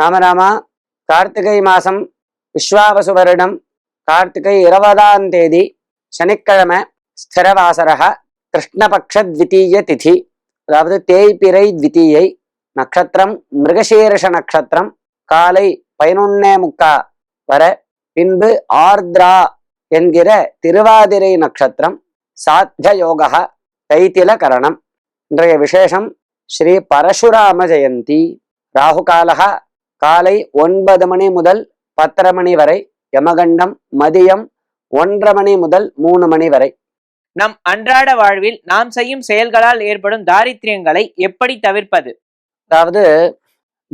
ராமராமா கார்த்திகை மாசம் விஸ்வாவசு வருடம் கார்த்திகை இருபதாம் தேதி சனிக்கிழமை ஸ்திரவாசரக கிருஷ்ணபக்ஷ த்விதீய திதி. அதாவது தேய்பிறை த்விதீயை நட்சத்திரம் மிருகசீர்ஷ நட்சத்திரம் காலை பதினொன்னே முக்கா வர பின்பு ஆர்திரா என்கிற திருவாதிரை நட்சத்திரம் சாத்திய யோகா தைத்தில கரணம். இன்றைய விசேஷம் ஸ்ரீ பரசுராம ஜெயந்தி. ராகுகாலகா காலை ஒன்பது மணி முதல் பத்தரை மணி வரை யமகண்டம் மதியம் ஒன்றரை மணி முதல் மூணு மணி வரை. நம் அன்றாட வாழ்வில் நாம் செய்யும் செயல்களால் ஏற்படும் தாரித்திரியங்களை எப்படி தவிர்ப்பது? அதாவது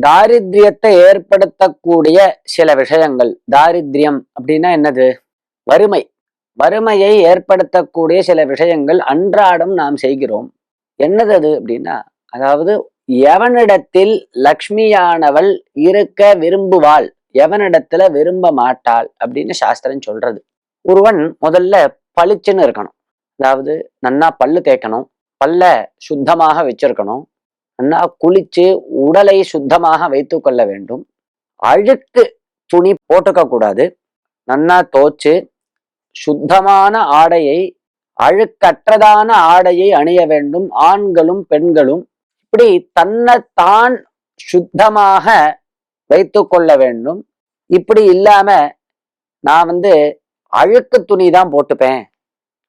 தாரித்ரியத்தை ஏற்படுத்தக்கூடிய சில விஷயங்கள். தாரித்யம் அப்படின்னா என்னது? வறுமை. வறுமையை ஏற்படுத்தக்கூடிய சில விஷயங்கள் அன்றாடம் நாம் செய்கிறோம். என்னது அது அப்படின்னா அதாவது எவனிடத்தில் லக்ஷ்மியானவள் இருக்க விரும்புவாள் எவனிடத்துல விரும்ப மாட்டாள் அப்படின்னு சாஸ்திரம் சொல்றது. ஒருவன் முதல்ல பளிச்சுன்னு இருக்கணும். அதாவது நன்னா பல்லு தேய்க்கணும் பல்ல சுத்தமாக வச்சிருக்கணும் நன்னா குளிச்சு உடலை சுத்தமாக வைத்து கொள்ள வேண்டும். அழுக்கு துணி போட்டுக்க கூடாது நன்னா தோச்சு சுத்தமான ஆடையை அழுக்கற்றதான ஆடையை அணிய வேண்டும். ஆண்களும் பெண்களும் இப்படி தன்னைத்தான் சுத்தமாக வைத்து கொள்ள வேண்டும். இப்படி இல்லாம நான் வந்து அழுக்கு துணி தான் போட்டுப்பேன்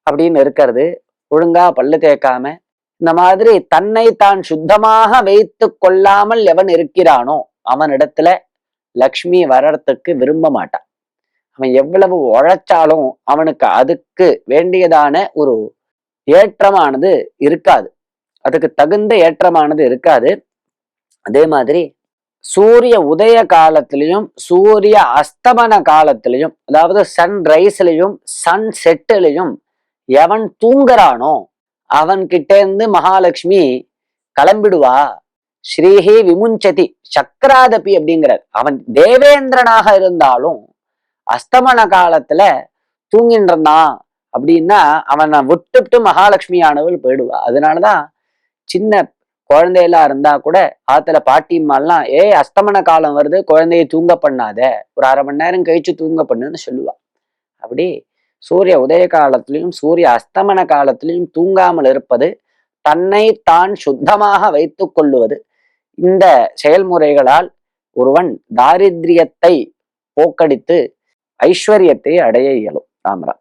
அப்படின்னு இருக்கிறது. ஒழுங்கா பல்லு தேய்க்காம. இந்த மாதிரி தன்னை தான் சுத்தமாக வைத்து கொள்ளாமல் எவன் இருக்கிறானோ அவனிடத்துல லக்ஷ்மி வர்றதுக்கு விரும்ப மாட்டான். அவன் எவ்வளவு உழைச்சாலும் அவனுக்கு அதுக்கு வேண்டியதான ஒரு ஏற்றமானது இருக்காது. அதுக்கு தகுந்த ஏற்றமானது இருக்காது. அதே மாதிரி சூரிய உதய காலத்திலையும் சூரிய அஸ்தமன காலத்திலையும் அதாவது சன் ரைஸ்லையும் சன் செட்டுலையும் எவன் தூங்குறானோ அவன்கிட்டேருந்து மகாலட்சுமி கிளம்பிடுவா. ஸ்ரீஹி விமுஞ்சதி சக்கராதபி அப்படிங்கிறார். அவன் தேவேந்திரனாக இருந்தாலும் அஸ்தமன காலத்துல தூங்கின்றான் அப்படின்னா அவனை விட்டுவிட்டு மகாலட்சுமியானவள் போயிடுவா. அதனாலதான் சின்ன குழந்தையெல்லாம் இருந்தா கூட ஆத்துல பாட்டிம்மாலாம் ஏ அஸ்தமன காலம் வருது குழந்தைய தூங்க பண்ணாத. ஒரு அரை மணி நேரம் கழிச்சு தூங்க பண்ணுன்னு சொல்லுவா. அப்படி சூரிய உதய காலத்திலையும் சூரிய அஸ்தமன காலத்திலையும் தூங்காமல் இருப்பது தன்னை தான் சுத்தமாக வைத்து கொள்ளுவது. இந்த செயல்முறைகளால் ஒருவன் தாரித்ரியத்தை போக்கடித்து ஐஸ்வர்யத்தை அடைய இயலும். ராமரா